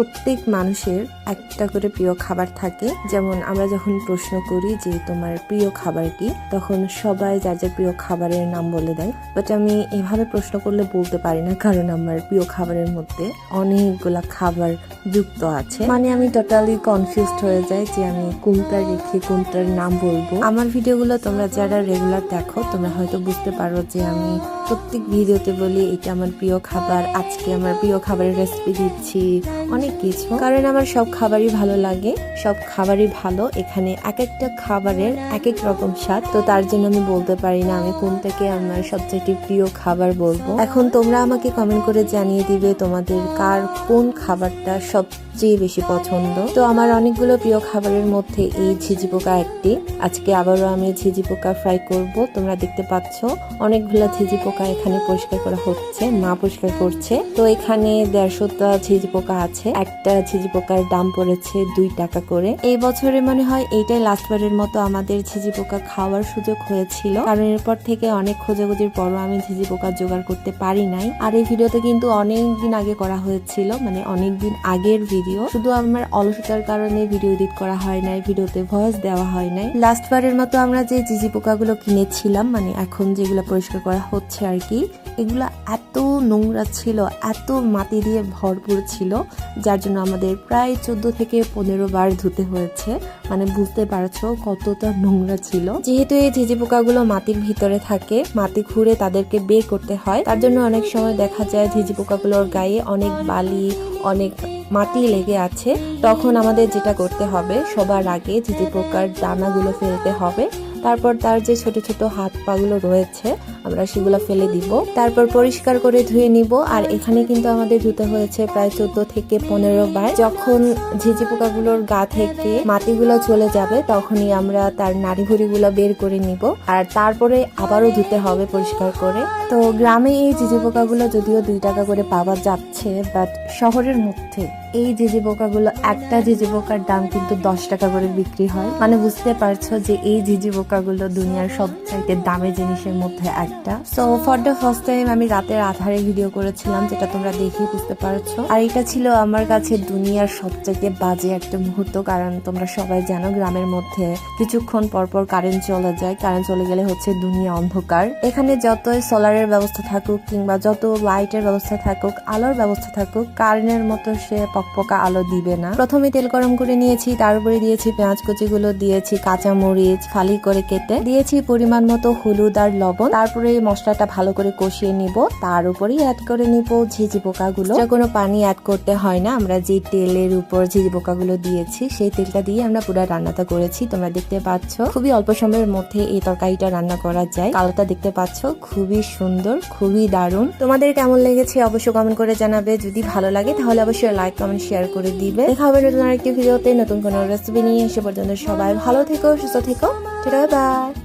প্রত্যেক মানুষের একটা করে প্রিয় খাবার থাকে। যেমন আমরা যখন প্রশ্ন করি যে তোমার প্রিয় খাবার কি, তখন সবাই যার যার প্রিয় খাবারের নাম বলে দেয়। বাট আমি এভাবে প্রশ্ন করলে বলতে পারি না, কারণ আমার প্রিয় খাবারের মধ্যে অনেকগুলা খাবার যুক্ত আছে। মানে আমি টোটালি কনফিউজড হয়ে যাই যে আমি কোনটা রেখে কোনটার নাম বলব। আমার ভিডিওগুলো তোমরা যারা রেগুলার দেখো, তোমরা হয়তো বুঝতে পারো যে আমি প্রত্যেক ভিডিওতে বলি, এটা আমার প্রিয় খাবার, আজকে আমার প্রিয় খাবারের রেসিপি দিচ্ছি। অনেক কিছু। কারণ আমার সব খাবারই ভালো লাগে, সব খাবারই ভালো। এখানে এক একটা খাবারের এক এক রকম স্বাদ। তো তার জন্য আমি বলতে পারি না আমি কোনটাকে আমার সবচেয়ে প্রিয় খাবার বলব। এখন তোমরা আমাকে কমেন্ট করে জানিয়ে দিবে তোমাদের কার কোন খাবারটা সবচেয়ে বেশি পছন্দ। তো আমার অনেকগুলো প্রিয় খাবারের মধ্যে এই ঝিঝি পোকা একটি। আজকে আবারও আমি ঝিঝি পোকা ফ্রাই করব। তোমরা দেখতে পাচ্ছ অনেকগুলো ঝিঝি পোকা এখানে পরিষ্কার করা হচ্ছে, মা পরিষ্কার করছে। তো এখানে দেড়শোটা ঝিঝি পোকা আছে। একটা ঝিঝি পোকার দাম পড়েছে দুই টাকা করে। এই বছরে মনে হয় এইটাই লাস্টবারের মতো আমাদের ঝিঝি পোকা খাওয়ার সুযোগ হয়েছিল। কারণ এরপর থেকে অনেক খোঁজাখুঁজির পরও আমি ঝিঝি পোকা জোগাড় করতে পারি নাই। আর এই ভিডিওতে কিন্তু অনেক দিন আগে করা হয়েছিল মানে অনেক দিন আগের ভিডিও। শুধু আমার অলসতার কারণে ভিডিও এডিট করা হয় নাই, ভিডিওতে ভয়েস দেওয়া হয় নাই। লাস্ট বারের মতো আমরা যে জিজি পোকাগুলো কিনেছিলাম মানে এখন যেগুলো পরিষ্কার করা হচ্ছে আর কি এগুলো এত নোংরা ছিল, এত মাটি দিয়ে ভরপুর ছিল, যার জন্য আমাদের প্রায় চোদ্দ থেকে পনেরো বার ধুতে হয়েছে। মানে বুঝতে পারছ কতটা নোংরা ছিল। যেহেতু এই ঝিঝি পোকাগুলো মাটির ভিতরে থাকে, মাটি খুঁড়ে তাদেরকে বের করতে হয়, তার জন্য অনেক সময় দেখা যায় ঝিঝি পোকাগুলোর গায়ে অনেক বালি, অনেক মাটি লেগে আছে। তখন আমাদের যেটা করতে হবে, সবার আগে ঝিঝি পোকার দানাগুলো ফেলতে হবে। তারপর তার যে ছোট ছোট হাত পাগুলো রয়েছে, আমরা সেগুলো ফেলে দিব। তারপর পরিষ্কার করে ধুয়ে নিব। আর এখানে কিন্তু আমাদের ধুতে হয়েছে প্রায় চোদ্দ থেকে পনেরো বার। যখন ঝিঝি পোকাগুলোর গা থেকে মাটিগুলো চলে যাবে, তখনই আমরা তার নাড়িভুড়িগুলো বের করে নিব। আর তারপরে আবারও ধুতে হবে পরিষ্কার করে। তো গ্রামে এই ঝিঝি পোকাগুলো যদিও দুই টাকা করে পাওয়া যাচ্ছে বাট শহরের মধ্যে এই ঝিঝি পোকাগুলো একটা ঝিঝি পোকার দাম কিন্তু দশ টাকা করে বিক্রি হয়। মানে বুঝতে পারছ যে এই ঝিঝি পোকাগুলো দুনিয়ার সবচাইতে দামি জিনিসের মধ্যে একটা। So for the first time আমি রাতের আধারে ভিডিও করেছিলাম, যেটা তোমরা দেখেই বুঝতে পারছ। আর এটা ছিল আমার কাছে দুনিয়ার সবচাইতে বাজে একটা মুহূর্ত, কারণ তোমরা সবাই জানো গ্রামের মধ্যে কিছুক্ষণ পর পর কারেন্ট চলে যায়। কারেন্ট চলে গেলে হচ্ছে দুনিয়া অন্ধকার। এখানে যতই সোলারের ব্যবস্থা থাকুক কিংবা যত লাইটের ব্যবস্থা থাকুক, আলোর ব্যবস্থা থাকুক কারেন্টের মতো সে পকপকা আলো দিবে না। প্রথমে তেল গরম করে নিয়েছি, তার উপরে দিয়েছি পেঁয়াজ কুচিগুলো, দিয়েছি কাঁচা মরিচ ফালি করে কেটে দিয়েছি পরিমাণ মতো হলুদ আর লবণ। তারপরে মশলাটা ভালো করে কষিয়ে নিব। তার উপরেই অ্যাড করে নিব ঝিঝি পোকাগুলো। কোনো পানি অ্যাড করতে হয় না, আমরা যে তেলের উপর ঝিঝি পোকাগুলো দিয়েছি, সেই তেলটা দিয়ে আমরা পুরো রান্নাটা করেছি। তোমরা দেখতে পাচ্ছ, খুবই অল্প সময়ের মধ্যে এই তরকারিটা রান্না করা যায়। কালোটা দেখতে পাচ্ছ, খুবই সুন্দর, খুবই দারুণ। তোমাদের কেমন লেগেছে অবশ্যই কমেন্ট করে জানাবে। যদি ভালো লাগে, তাহলে অবশ্যই লাইক কমেন্ট শেয়ার করে দিবে। দেখা হবে নতুন আরেকটি ভিডিওতে নতুন কোনো রেসিপি নিয়ে। এসে পর্যন্ত সবাই ভালো থেকো, সুস্থ থেকো। বাই